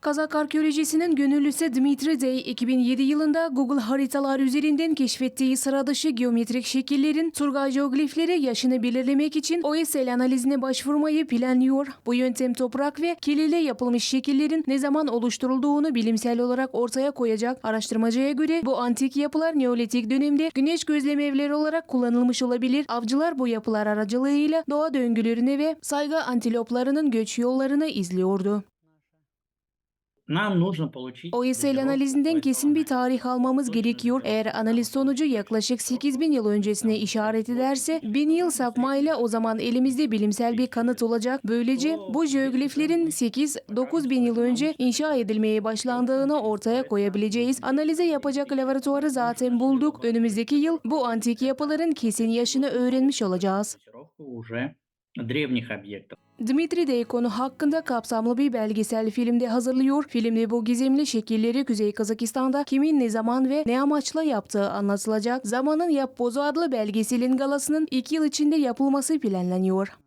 Kazak arkeolojisinin gönüllüsü Dmitri Day 2007 yılında Google haritalar üzerinden keşfettiği sıra dışı geometrik şekillerin Turgay jeoglifleri yaşını belirlemek için OSL analizine başvurmayı planlıyor. Bu yöntem toprak ve kil ile yapılmış şekillerin ne zaman oluşturulduğunu bilimsel olarak ortaya koyacak. Araştırmacıya göre bu antik yapılar Neolitik dönemde güneş gözlem evleri olarak kullanılmış olabilir. Avcılar bu yapılar aracılığıyla doğa döngülerine ve sayga antiloplarının göç yollarını izliyordu. OESL analizinden kesin bir tarih almamız gerekiyor. Eğer analiz sonucu yaklaşık 8 bin yıl öncesine işaret ederse 1000 yıl sapmayla o zaman elimizde bilimsel bir kanıt olacak. Böylece bu jeogliflerin 8-9 bin yıl önce inşa edilmeye başlandığını ortaya koyabileceğiz. Analize yapacak laboratuvarı zaten bulduk. Önümüzdeki yıl bu antik yapıların kesin yaşını öğrenmiş olacağız Датировку уже древних объектов. Dmitri Day konu hakkında kapsamlı bir belgesel filmde hazırlıyor. Filmde bu gizemli şekilleri Kuzey Kazakistan'da kimin ne zaman ve ne amaçla yaptığı anlatılacak. Zamanın Yap Bozu adlı belgeselin galasının iki yıl içinde yapılması planlanıyor.